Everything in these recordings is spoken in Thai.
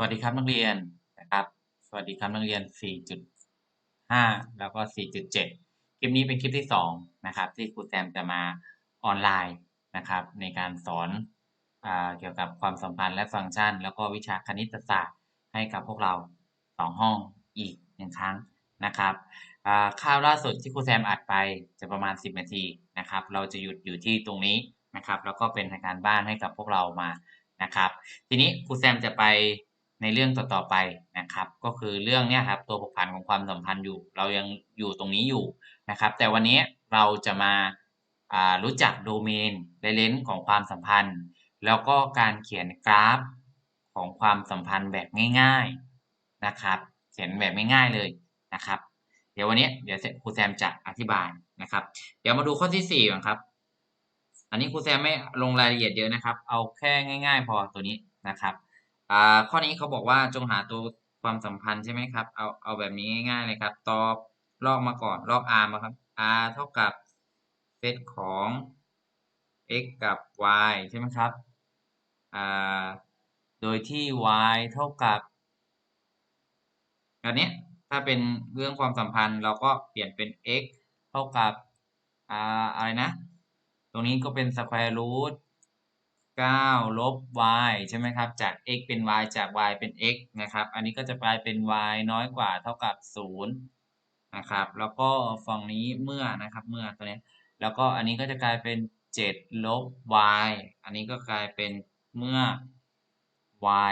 วัสดีครับนักเรียนนะครับ สวัสดีครับนักเรียน 4.5 แล้วก็ 4.7 คลิปนี้เป็นคลิปที่ 2 นะครับ ที่ครูแซมจะมาออนไลน์นะครับ ในการสอนอเกี่ยวกับความสัมพันธ์และฟังก์ชัน แล้วก็วิชาคณิตศาสตร์ให้กับพวกเรา 2 ห้องอีกหนึ่งครั้งนะครับอ่าคราวล่าสุดที่ครูแซมอัดไปจะประมาณ 10 นาทีนะครับ เราจะหยุดอยู่ที่ตรงนี้นะครับ แล้วก็เป็นการบ้านให้กับพวกเรามานะครับ ทีนี้ครูแซมจะไป ในเรื่องต่อๆไปนะครับ ก็คือเรื่องเนี้ยครับตัวผูกพันของความสัมพันธ์อยู่ เรายังอยู่ตรงนี้อยู่นะครับ แต่วันนี้เราจะมาารู้จักโดเมนและเลนส์ของความสัมพันธ์ แล้วก็การเขียนกราฟของความสัมพันธ์แบบง่ายๆนะครับ เขียนแบบง่ายๆเลยนะครับ เดี๋ยววันนี้เดี๋ยวครูแซมจะอธิบายนะครับ เดี๋ยวมาดูข้อที่สี่ก่อนครับ อันนี้ครูแซมไม่ลงรายละเอียดเยอะนะครับ เอาแค่ง่าย ๆ พอตัวนี้นะครับ อ่าข้อนี้เขาบอกว่าจงหาตัวความสัมพันธ์ใช่ไหมครับ เอาเอาแบบนี้ง่ายๆเลยครับ ตอบลอกมาก่อนลอก r มาครับ r เท่ากับเซตของ x กับ y ใช่ไหมครับอ่าโดยที่ y เท่ากับอันนี้ถ้าเป็นเรื่องความสัมพันธ์เราก็เปลี่ยนเป็น x เท่ากับอ่าอะไรนะ ตรงนี้ก็เป็น square root 9 ลบ y ใช่ไหมครับ จาก x เป็น y จาก y เป็น x นะครับ อันนี้ก็จะกลายเป็น y น้อยกว่าเท่ากับ 0 นะครับ แล้วก็ฝั่งนี้เมื่อนะครับ เมื่อตัวนี้ แล้วก็อันนี้ก็จะกลายเป็น 7 ลบ y อันนี้ก็กลายเป็นเมื่อ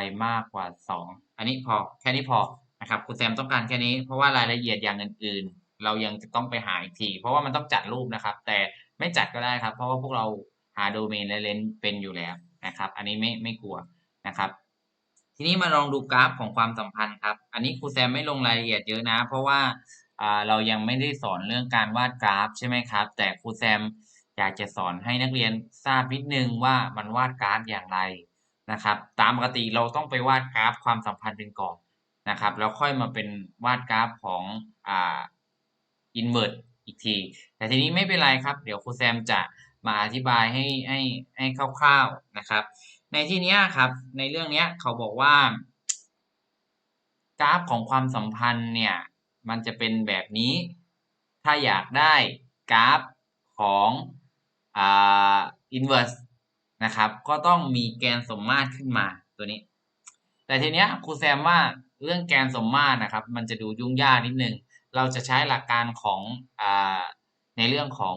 y มากกว่า 2 อันนี้พอ แค่นี้พอ นะครับคุณแซมต้องการแค่นี้ เพราะว่ารายละเอียดอย่างอื่นๆ เรายังจะต้องไปหาอีกที เพราะว่ามันต้องจัดรูปนะครับ แต่ไม่จัดก็ได้ครับ เพราะว่าพวกเรา หาโดเมนและเลนส์เป็นอยู่แล้วนะครับ อันนี้ไม่ไม่กลัวนะครับ ทีนี้มาลองดูกราฟของความสัมพันธ์ครับ อันนี้ครูแซมไม่ลงรายละเอียดเยอะนะ เพราะว่าเรายังไม่ได้สอนเรื่องการวาดกราฟใช่ไหมครับ แต่ครูแซมอยากจะสอนให้นักเรียนทราบนิดนึงว่ามันวาดกราฟอย่างไรนะครับ ตามปกติเราต้องไปวาดกราฟความสัมพันธ์กันก่อนนะครับ แล้วค่อยมาเป็นวาดกราฟของอ่าอินเวอร์อีกที แต่ทีนี้ไม่เป็นไรครับ เดี๋ยวครูแซมจะ มาอธิบายให้ให้ให้คร่าวๆนะครับ ในที่นี้ครับในเรื่องนี้เขาบอกว่ากราฟของความสัมพันธ์เนี่ยมันจะเป็นแบบนี้ ถ้าอยากได้กราฟของอ่าอินเวอร์สนะครับก็ต้องมีแกนสมมาตรขึ้นมาตัวนี้ แต่ทีเนี้ยครูแซมว่าเรื่องแกนสมมาตรนะครับ มันจะดูยุ่งยากนิดนึง เราจะใช้หลักการของอในเรื่องของ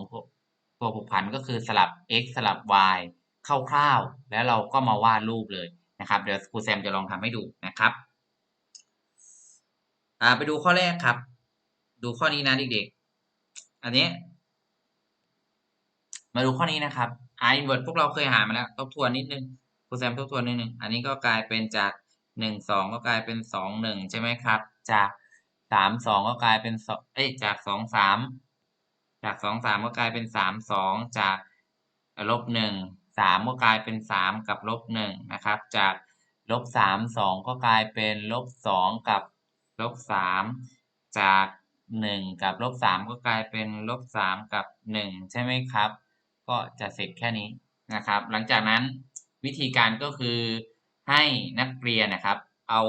ตัวผูกพันก็คือสลับ x สลับ y คร่าวๆ แล้วเราก็มาวาดรูปเลยนะครับ เดี๋ยวครูแซมจะลองทำให้ดูนะครับไปดูข้อแรกครับ ดูข้อนี้นะเด็กๆ อันนี้ มาดูข้อนี้นะครับ i inverse พวกเราเคยหามาแล้วทบทวนนิดนึงครูแซมทบทวนนิดนึง อันนี้ก็กลายเป็นจากหนึ่งสองก็กลายเป็นสองหนึ่งใช่ไหมครับ จากสามสองก็กลายเป็นสองเอ้ยจากสองสาม จากสองสามก็กลายเป็นสามสองจากลบหนึ่งสามก็กลายเป็นสามกับลบหนึ่งนะครับ จากลบสามสองก็กลายเป็นลบสองกับลบสามจากหนึ่งกับลบสามก็กลายเป็นลบสามกับหนึ่งใช่ไหมครับ ก็จะเสร็จแค่นี้นะครับ หลังจากนั้นวิธีการก็คือให้นักเรียนนะครับ เอา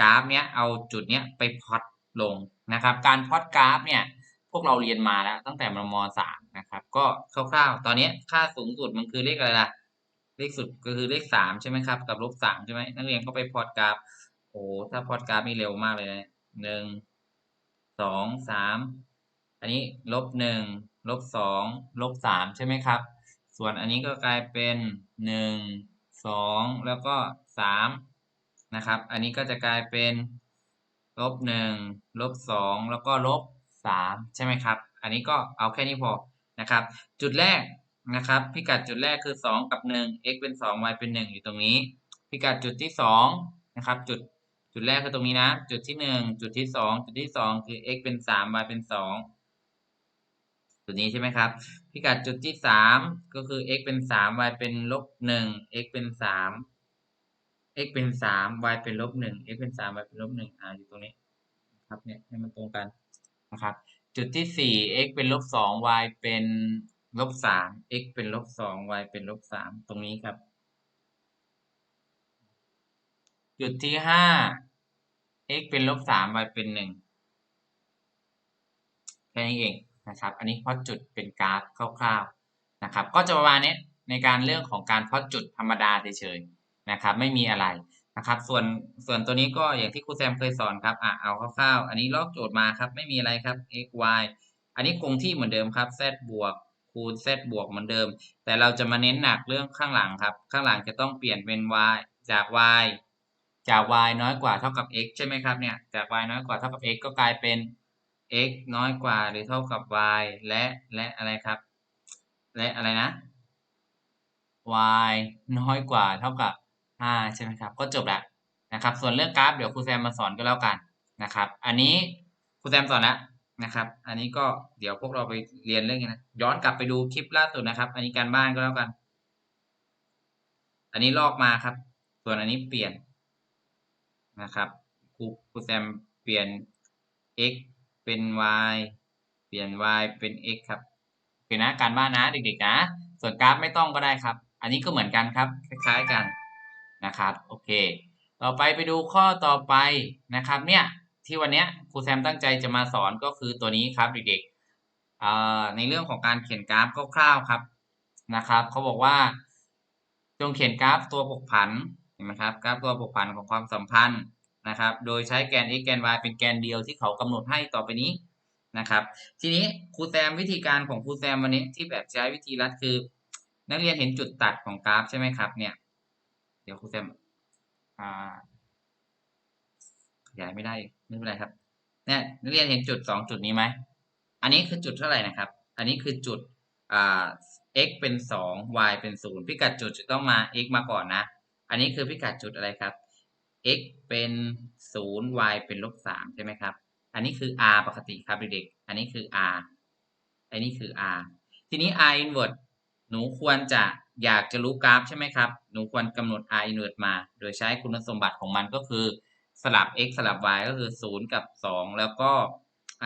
กราฟเนี้ยเอาจุดเนี้ยไปพอตลงนะครับ การพอตกราฟเนี่ย พวกเราเรียนมาแล้ว ตั้งแต่มมสามนะครับ ก็คร่าวๆ ตอนนี้ค่าสูงสุดมันคือเลขอะไรล่ะ เลขสุดก็คือเลขสามใช่ไหมครับ กับลบสามใช่ไหมนักเรียนก็ไปพอตกราฟโอ้ถ้าพอตกราฟนี่เร็วมากเลยนะหนึ่งสองสามอันนี้ลบหนึ่งลบสองลบสามใช่ไหมครับ ส่วนอันนี้ก็กลายเป็นหนึ่งสองแล้วก็สามนะครับ อันนี้ก็จะกลายเป็นลบหนึ่งลบสองแล้วก็ลบ สามใช่ไหมครับ อันนี้ก็เอาแค่นี้พอนะครับ จุดแรกนะครับ พิกัดจุดแรกคือสองกับหนึ่ง x เป็นสอง y เป็นหนึ่งอยู่ตรงนี้ พิกัดจุดที่สองนะครับจุดจุดแรกคือตรงนี้นะ จุดที่หนึ่งจุดที่สองจุดที่สองคือ x เป็นสาม y เป็นสองจุดนี้ใช่ไหมครับ พิกัดจุดที่สามก็คือ x เป็นสาม y เป็นลบหนึ่ง x เป็นสาม x เป็นสาม y เป็นลบหนึ่ง x เป็นสาม y เป็นลบหนึ่งอ่าอยู่ตรงนี้ครับเนี่ยให้มันตรงกัน นะครับ จุดที่สี่ x เป็นลบสอง y เป็นลบสาม x เป็นลบสอง y เป็นลบสามตรงนี้ครับ จุดที่ห้า x เป็นลบสาม y เป็นหนึ่งแค่นี้เองนะครับ อันนี้พอจุดเป็นกราฟคร่าวๆนะครับ ก็จะประมาณนี้ในการเรื่องของการพอจุดธรรมดาเฉยๆนะครับ ไม่มีอะไร นะครับ ส่วนส่วนตัวนี้ก็อย่างที่ครูแซมเคยสอนครับอะเอาคร่าวๆอันนี้ลอกโจทย์มาครับไม่มีอะไรครับ x y อันนี้คงที่เหมือนเดิมครับ z บวกคูณ z บวกเหมือนเดิม แต่เราจะมาเน้นหนักเรื่องข้างหลังครับ ข้างหลังจะต้องเปลี่ยนเป็น y จาก y จาก y น้อยกว่าเท่ากับ x ใช่ไหมครับเนี่ยจาก y น้อยกว่าเท่ากับ x ก็กลายเป็น x น้อยกว่าหรือเท่ากับ y และและอะไรครับ และอะไรนะ y น้อยกว่าเท่ากับ 5ใช่ไหมครับ ก็จบแล้วนะครับ ส่วนเรื่องกราฟเดี๋ยวครูแซมมาสอนก็แล้วกันนะครับ อันนี้ครูแซมสอนแล้วนะครับ อันนี้ก็เดี๋ยวพวกเราไปเรียนเรื่องนี้นะย้อนกลับไปดูคลิปล่าสุดนะครับ อันนี้การบ้านก็แล้วกัน อันนี้ลอกมาครับ ส่วนอันนี้เปลี่ยนนะครับครูครูแซมเปลี่ยน x เป็น y เปลี่ยน y เป็น x ครับโอเคนะการบ้านนะเด็กๆนะ ส่วนกราฟไม่ต้องก็ได้ครับ อันนี้ก็เหมือนกันครับ คล้ายๆกัน นะครับโอเค ต่อไปไปดูข้อต่อไปนะครับเนี่ยที่วันนี้ครูแซมตั้งใจจะมาสอนก็คือตัวนี้ครับเด็กๆในเรื่องของการเขียนกราฟคร่าวๆครับนะครับเขาบอกว่า จงเขียนกราฟตัวผกผันเห็นไหมครับกราฟตัวผกผันของความสัมพันธ์นะครับ โดยใช้แกน x แกน y เป็นแกนเดียวที่เขากำหนดให้ต่อไปนี้นะครับ ทีนี้ครูแซมวิธีการของครูแซมวันนี้ที่แบบใช้วิธีรัดคือ นักเรียนเห็นจุดตัดของกราฟใช่ไหมครับเนี่ย ดี๋ยวครูแซมขยายไม่ได้ไม่เป็นไรครับเนี่ยนักเรียนเห็นจุดสองจุดนี้ไหมอันนี้คือจุดเท่าไหร่นะครับ อันนี้คือจุดอ่า x เป็นสอง y เป็นศูนย์พิกัดจุดจะต้องมา x มาก่อนนะ อันนี้คือพิกัดจุดอะไรครับ x เป็นศูนย์ y เป็นลบสามใช่ไหมครับ อันนี้คือ r ปกติครับเด็กๆอันนี้คือ r อันนี้คือ r ทีนี้ r inverse หนูควรจะ อยากจะรู้กราฟใช่ไหมครับ หนูควรกำหนด r inverse มา โดยใช้คุณสมบัติของมันก็คือสลับ x สลับ y ก็คือศูนย์กับสองแล้วก็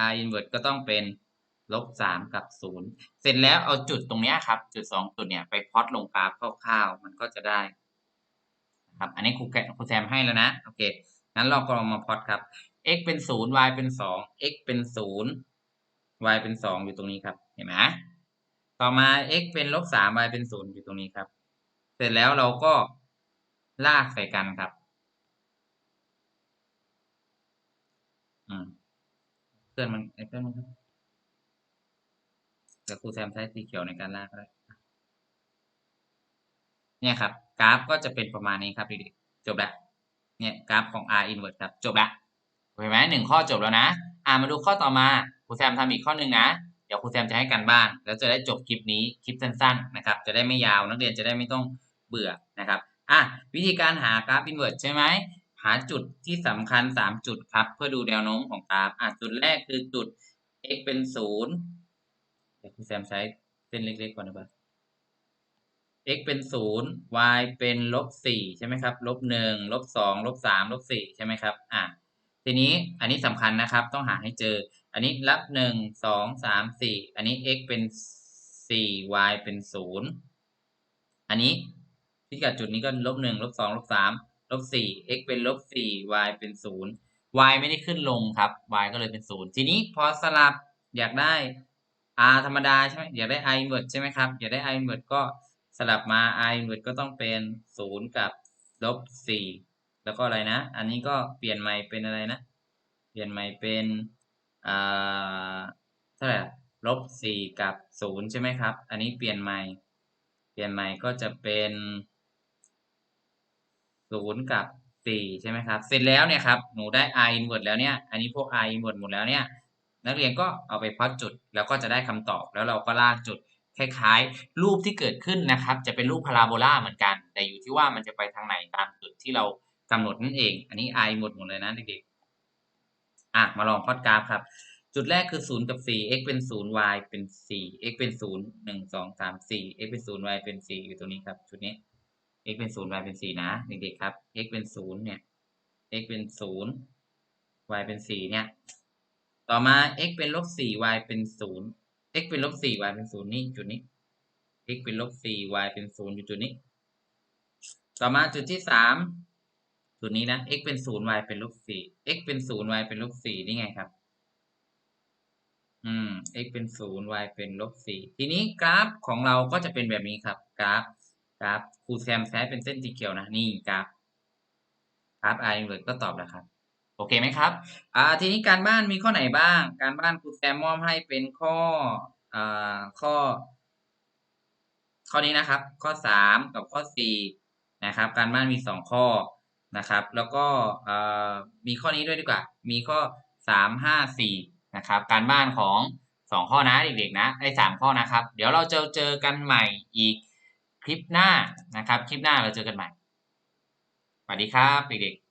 r inverse ก็ต้องเป็นลบสามกับศูนย์เสร็จแล้วเอาจุดตรงนี้ครับ จุดสองจุดเนี่ยไปพลอตลงกราฟคร่าวๆ มันก็จะได้ครับ อันนี้ครูแกครูแซมให้แล้วนะ โอเค งั้นเราก็ลองมาพลอตครับ x เป็นศูนย์ y เป็นสอง x เป็นศูนย์ y เป็นสองอยู่ตรงนี้ครับ เห็นไหม ต่อมา x เป็นลบสาม y เป็นศูนย์อยู่ตรงนี้ครับ เสร็จแล้วเราก็ลากใส่กันครับอืมเพื่อนมันไอ้เพื่อนมันครับเดี๋ยวครูแซมใช้สีเขียวในการลากได้เนี่ยครับ กราฟก็จะเป็นประมาณนี้ครับเด็กๆจบแล้วเนี่ยกราฟของ r inverse ครับ จบแล้วเห็นไหมหนึ่งข้อจบแล้วนะ อ่ามาดูข้อต่อมาครูแซมทำอีกข้อหนึ่งนะ ดี๋ยวครูแซมจะให้กันบ้าน แล้วจะได้จบคลิปนี้คลิปสั้นๆนะครับจะได้ไม่ยาวนักเรียนจะได้ไม่ต้องเบื่อนะครับอะวิธีการหากราฟ inverse ใช่ไหมหาจุดที่สำคัญ 3 จุดครับ เพื่อดูแนวโน้มของกราฟอะจุดแรกคือจุด x เป็น0เดี๋ยวคุณแซมใช้เส้นเล็กๆก่อนนะบ้า x เป็น0 y เป็นลบ4ใช่ไหมครับลบ1ลบ2ลบ3ลบ4ใช่ไหมครับอะทีนี้อันนี้สำคัญนะครับต้องหาให้เจอ อันนี้รับ1 2 3 4อันนี้ x เป็น4 y เป็น0อันนี้พิกัดจุดนี้ก็ลบ1ลบ2ลบ3ลบ4 x เป็นลบ4 y เป็น0 y ไม่ได้ขึ้นลงครับ y ก็เลยเป็น0ทีนี้พอสลับอยากได้ r ธรรมดาใช่ไหมอยากได้ i inverse ใช่ไหมครับ อยากได้ i inverse ก็สลับมา i inverse ก็ต้องเป็น0กับลบ4แล้วก็อะไรนะ อันนี้ก็เปลี่ยนใหม่เป็นอะไรนะ เปลี่ยนใหม่เป็น เท่าไหร่ลบ4กับ0ใช่ไหมครับ อันนี้เปลี่ยนใหม่ เปลี่ยนใหม่ก็จะเป็น0กับ4ใช่ไหมครับ เสร็จแล้วเนี่ยครับ หนูได้ i inverse แล้วเนี่ย อันนี้พวก i inverse หมดแล้วเนี่ย นักเรียนก็เอาไปพลอตจุด แล้วก็จะได้คำตอบ แล้วเราก็ลากจุดคล้ายๆ รูปที่เกิดขึ้นนะครับ จะเป็นรูปพาราโบลาเหมือนกัน แต่อยู่ที่ว่ามันจะไปทางไหนตามจุดที่เรากำหนดนั่นเอง อันนี้ i หมดหมดเลยนะเด็กๆ อะมาลองพอตกราฟครับ จุดแรกคือ 0 กับ 4 x เป็น 0 y เป็น 4 x เป็น 0 1 2 3 4 x เป็น 0 y เป็น 4 อยู่ตรงนี้ครับ จุดนี้ x เป็น 0 y เป็น 4 นะเด็กๆครับ x เป็น 0 เนี่ย x เป็น 0 y เป็น 4 เนี่ย ต่อมา x เป็นลบ 4 y เป็น 0 x เป็นลบ 4 y เป็น 0 นี่จุดนี้ x เป็นลบ 4 y เป็น 0 อยู่จุดนี้ ต่อมาจุดที่ 3 สูตรนี้นะ x เป็นศูนย์ y เป็นลบสี่ x เป็นศูนย์ y เป็นลบสี่นี่ไงครับ อืม x เป็นศูนย์ y เป็นลบสี่ทีนี้กราฟของเราก็จะเป็นแบบนี้ครับ กราฟ กราฟครูแซมใช้เป็นเส้นสีเขียวนะ นี่กราฟ กราฟ r inverse ก็ตอบแล้วครับ โอเคไหมครับ อ่า ทีนี้การบ้านมีข้อไหนบ้าง การบ้านครูแซมมอบให้เป็นข้อ อ่า ข้อ ข้อนี้นะครับ ข้อสามกับข้อสี่นะครับ การบ้านมีสองข้อ นะครับ แล้วก็มีข้อนี้ด้วยดีกว่า มีข้อสามห้าสี่นะครับ การบ้านของสองข้อนะเด็กๆนะ ไอ้สามข้อนะครับ เดี๋ยวเราจะเจอกันใหม่อีกคลิปหน้านะครับ คลิปหน้าเราเจอกันใหม่ สวัสดีครับเด็กๆ